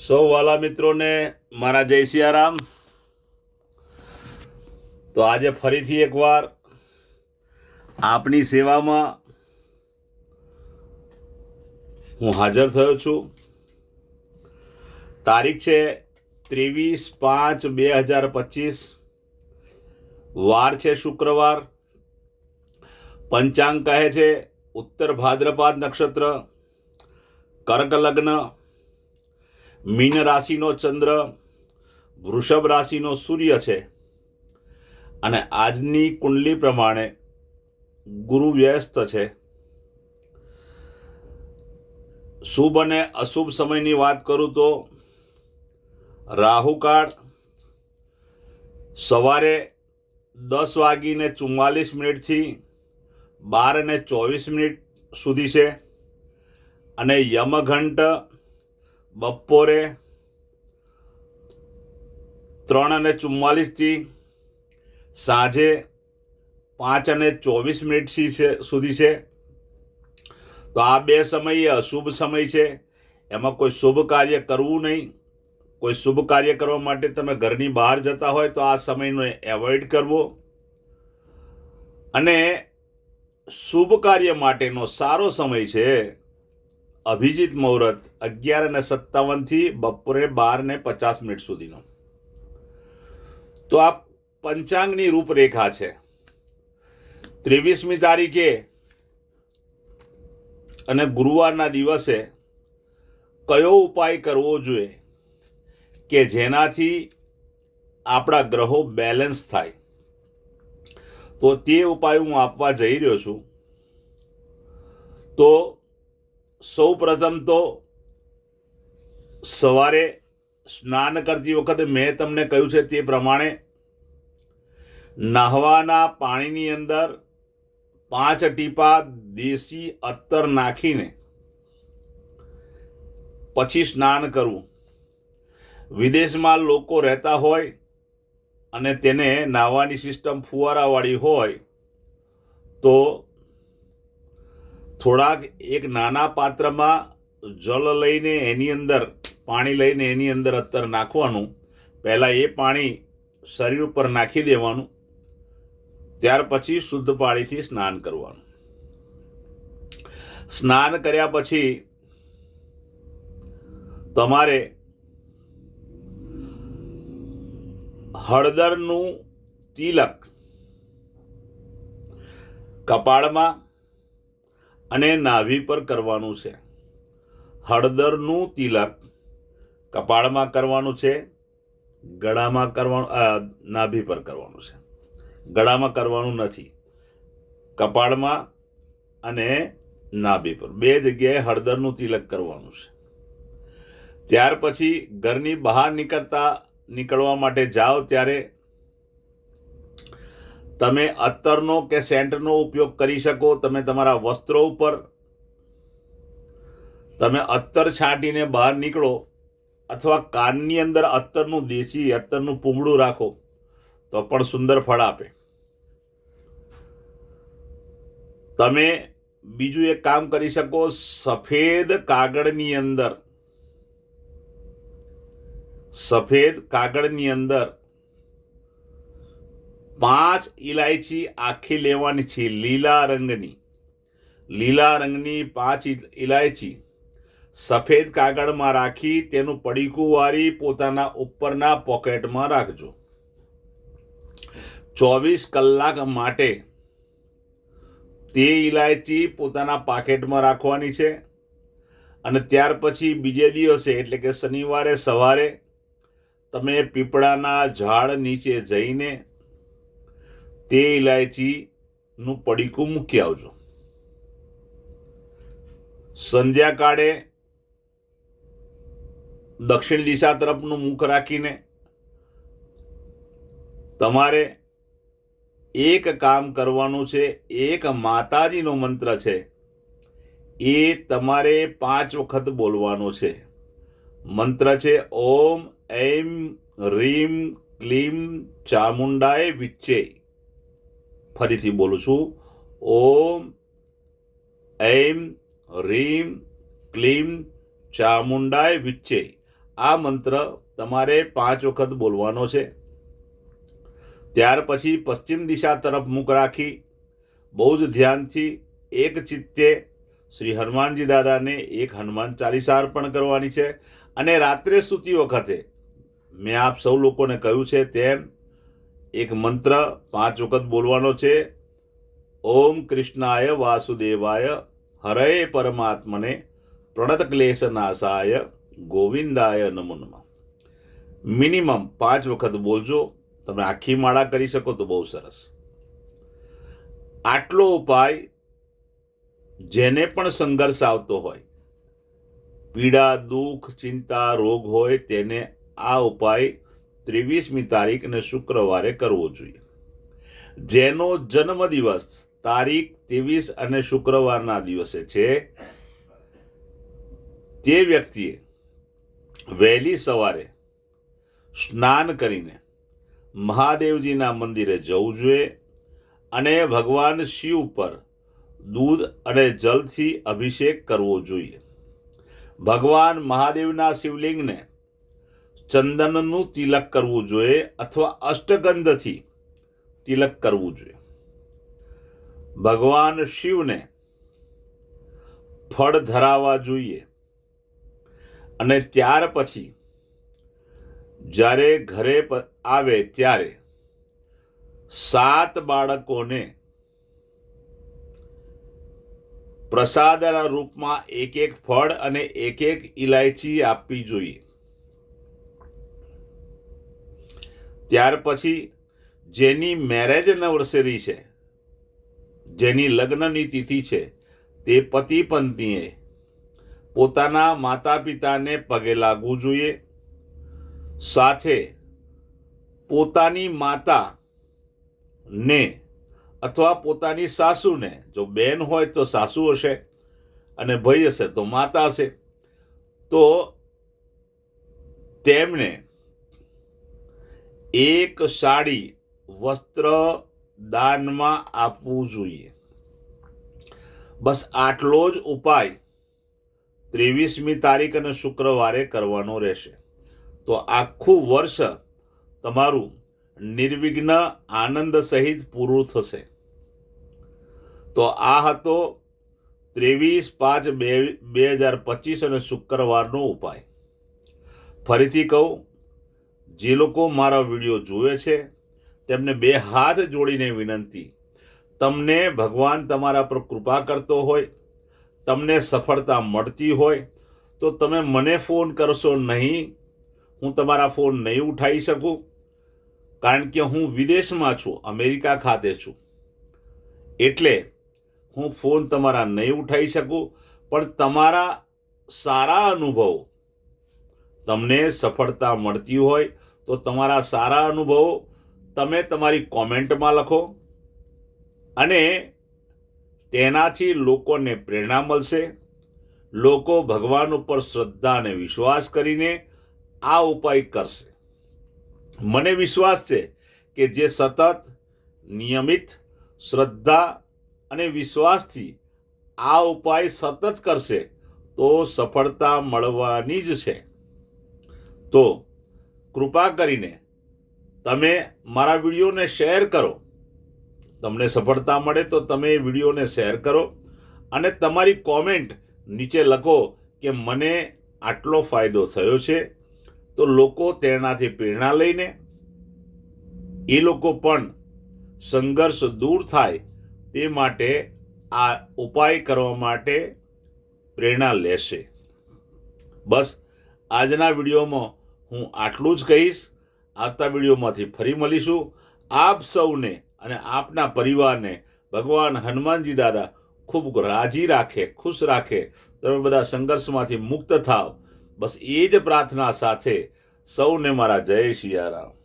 સૌ વાલા મિત્રોને મારા જય સિયારામ. તો આજે ફરીથી એકવાર આપની સેવામાં હું હાજર થયો છું. તારીખ છે ત્રેવીસ પાંચ બે હજાર પચીસ. વાર છે શુક્રવાર. પંચાંગ કહે છે ઉત્તર ભાદ્રપાદ નક્ષત્ર, કર્ક લગ્ન મીન રાશિનો ચંદ્ર, વૃષભ રાશિનો સૂર્ય છે. અને આજની કુંડલી પ્રમાણે ગુરુ વ્યસ્ત છે. શુભ અને અશુભ સમયની વાત કરું તો રાહુકાળ સવારે દસ વાગીને ચુમ્માલીસ મિનિટથી બાર અને ચોવીસ મિનિટ સુધી છે. અને યમઘંટ બપોરે ત્રણ અને ચુમ્માલીસથી સાંજે પાંચ અને ચોવીસ મિનિટથી છે, સુધી છે. તો આ બે સમય એ અશુભ સમય છે. એમાં કોઈ શુભ કાર્ય કરવું નહીં. કોઈ શુભ કાર્ય કરવા માટે તમે ઘરની બહાર જતા હોય તો આ સમયનો એવોઇડ કરવો. અને શુભ કાર્ય માટેનો સારો સમય છે અભિજીત મુહૂર્ત અગિયાર અને સત્તાવનથી બપોરે બાર ને પચાસ મિનિટ સુધીનો. તો આ પંચાંગની રૂપરેખા છે. ત્રેવીસમી તારીખે અને ગુરુવારના દિવસે કયો ઉપાય કરવો જોઈએ કે જેનાથી આપણા ગ્રહો બેલેન્સ થાય? તો તે ઉપાય હું આપવા જઈ રહ્યો છું. તો સૌ પ્રથમ તો સવારે સ્નાન કરતી વખતે મેં તમને કહ્યું છે તે પ્રમાણે નાહવાના પાણીની અંદર પાંચ ટીપા દેશી અત્તર નાખીને પછી સ્નાન કરવું. વિદેશમાં લોકો રહેતા હોય અને તેને નાહવાની સિસ્ટમ ફુવારાવાળી હોય તો થોડાક એક નાના પાત્રમાં જલ લઈને એની અંદર, પાણી લઈને એની અંદર અત્તર નાખવાનું. પહેલાં એ પાણી શરીર ઉપર નાખી દેવાનું. ત્યાર પછી શુદ્ધ પાણીથી સ્નાન કરવાનું. સ્નાન કર્યા પછી તમારે હળદરનું તિલક કપાળમાં અને નાભી પર કરવાનું છે. હળદરનું તિલક કપાળમાં કરવાનું છે, ગળામાં કરવાનું નાભી પર કરવાનું છે. ગળામાં કરવાનું નથી. કપાળમાં અને નાભી પર. બે જગ્યાએ હળદરનું તિલક કરવાનું છે. ત્યાર પછી ઘરની બહાર નીકળતા, નીકળવા માટે જાઓ ત્યારે તમે અત્તરનો કે સેન્ટનો ઉપયોગ કરી શકો, તમે તમારા વસ્ત્રો ઉપર. તમે અત્તર છાંટીને બહાર નીકળો, અથવા કાનની અંદર અત્તરનું દેશી, અત્તરનું પૂમડું રાખો, તો પણ સુંદર ફળ આપે. તમે બીજું એક કામ કરી શકો, સફેદ કાગળની અંદર. સફેદ કાગળની અંદર પાંચ ઇલાયચી આખી લેવાની છે લીલા રંગની. લીલા રંગની પાંચ ઇલ- ઇલાયચી સફેદ કાગળમાં રાખી તેનું પડીકું વાળી પોતાના ઉપરના પોકેટમાં રાખજો. ચોવીસ કલાક માટે તે ઇલાયચી પોતાના પાકેટમાં રાખવાની છે અને ત્યાર પછી બીજે દિવસે, એટલે કે શનિવારે સવારે, તમે પીપળાના ઝાડ નીચે જઈને તે ઇલાયચીનું પડીકું મૂકી આવજો. સંધ્યાકાળે દક્ષિણ દિશા તરફનું મુખ રાખીને તમારે એક કામ કરવાનું છે, એક માતાજીનો મંત્ર છે. એ તમારે પાંચ વખત બોલવાનો છે. મંત્ર છે, ઓમ, એમ, રીમ, ક્લીમ ચામુંડાએ વિચ્ચે ફરીથી બોલું છું. ઓમ એમ રીમ, ક્લીમ, ચામુંડાય વિચ્ચે આ મંત્ર તમારે પાંચ વખત બોલવાનો છે. ત્યાર પછી પશ્ચિમ દિશા તરફ મુખ રાખી, બહુ જ ધ્યાનથી એક ચિત્તે શ્રી હનુમાનજી દાદાને એક હનુમાન ચાલીસા અર્પણ કરવાની છે. અને રાત્રે સૂતી વખતે મેં આપ સૌ લોકોને કહ્યું છે તેમ એક મંત્ર પાંચ વખત બોલવાનો છે. ઓમ કૃષ્ણાય વાસુદેવાય હરય પરમાત્મને પ્રણત ક્લેશ નાશાય ગોવિંદાય નમો નમઃ. મિનિમમ પાંચ વખત બોલજો. તમે આખી માળા કરી શકો તો બહુ સરસ. આટલો ઉપાય જેને પણ સંઘર્ષ આવતો હોય, પીડા, દુઃખ, ચિંતા, રોગ હોય, તેને આ ઉપાય ત્રેવીસમી તારીખ અને શુક્રવારે કરવો જોઈએ. જેનો જન્મદિવસ તારીખ ત્રેવીસ અને શુક્રવારના દિવસે છે, તે વ્યક્તિએ વહેલી સવારે સ્નાન કરીને મહાદેવજીના મંદિરે જવું જોઈએ અને ભગવાન શિવ પર દૂધ અને જલથી અભિષેક કરવો જોઈએ. ભગવાન મહાદેવના શિવલિંગને ચંદનનું તિલક કરવું જોઈએ અથવા અષ્ટગંધથી તિલક કરવું જોઈએ. ભગવાન શિવને ફળ ધરાવવા જોઈએ અને ત્યાર પછી જ્યારે ઘરે આવે ત્યારે સાત બાળકોને પ્રસાદના રૂપમાં એક એક ફળ અને એક એક ઇલાયચી આપવી જોઈએ. ત્યાર પછી જેની મેરેજ એનિવર્સરી છે, જેની લગ્નની તિથિ છે, તે પતિ પત્નીએ પોતાના માતા પિતાને પગે લાગવું જોઈએ. સાથે પોતાની માતા ને અથવા પોતાની સાસુને, જો બેન હોય તો સાસુ હશે અને ભાઈ હશે તો માતા હશે, તો તેમને એક સાડી વસ્ત્ર દાનમાં આપવું જોઈએ. બસ આટલો જ ઉપાય ત્રેવીસમી તારીખ અને શુક્રવારે કરવાનો રહેશે. તો આખું વર્ષ તમારું નિર્વિઘ્ન આનંદ સહિત પૂરું થશે. તો આ હતો ત્રેવીસ પાંચ બે બે હજાર પચીસ અને શુક્રવારનો ઉપાય. ફરીથી કહું જે લોકો મારા વીડિયો જુએ છે, તેમને બે હાથ જોડીને વિનંતી. તમને ભગવાન તમારા પર કૃપા કરતો હોય, તમને સફળતા મળતી હોય, તો તમે મને ફોન કરશો નહીં, હું તમારા ફોન નહીં ઉઠાવી શકું, કારણ કે હું વિદેશમાં છું, અમેરિકા ખાતે છું. એટલે હું ફોન તમારા નહીં ઉઠાવી શકું, પણ તમારા સારા અનુભવો તમને સફળતા મળતી હોય તો તમારા સારા અનુભવો તમે તમારી કોમેન્ટમાં લખો અને તેનાથી લોકોને પ્રેરણા મળશે. લોકો ભગવાન ઉપર શ્રદ્ધા અને વિશ્વાસ કરીને આ ઉપાય કરશે. મને વિશ્વાસ છે કે જે સતત, નિયમિત, શ્રદ્ધા અને વિશ્વાસથી આ ઉપાય સતત કરશે તો સફળતા મળવાની જ છે. તો કૃપા કરીને તમે મારા વિડીયોને શેર કરો. તમને સફળતા મળે તો તમે એ વિડીયોને શેર કરો અને તમારી કોમેન્ટ નીચે લખો કે મને આટલો ફાયદો થયો છે. તો લોકો તેનાથી પ્રેરણા લઈને, એ લોકો પણ સંઘર્ષ દૂર થાય તે માટે આ ઉપાય કરવા માટે પ્રેરણા લેશે. બસ આજના વિડીયોમાં હું આટલું જ કહીશ, આવતા વિડીયોમાંથી ફરી મળીશું. આપ સૌને અને આપના પરિવારને ભગવાન હનુમાનજી દાદા ખૂબ રાજી રાખે, ખુશ રાખે. તમે બધા સંઘર્ષમાંથી મુક્ત થાવ. બસ એ જ પ્રાર્થના સાથે સૌને મારા જય શિયારામ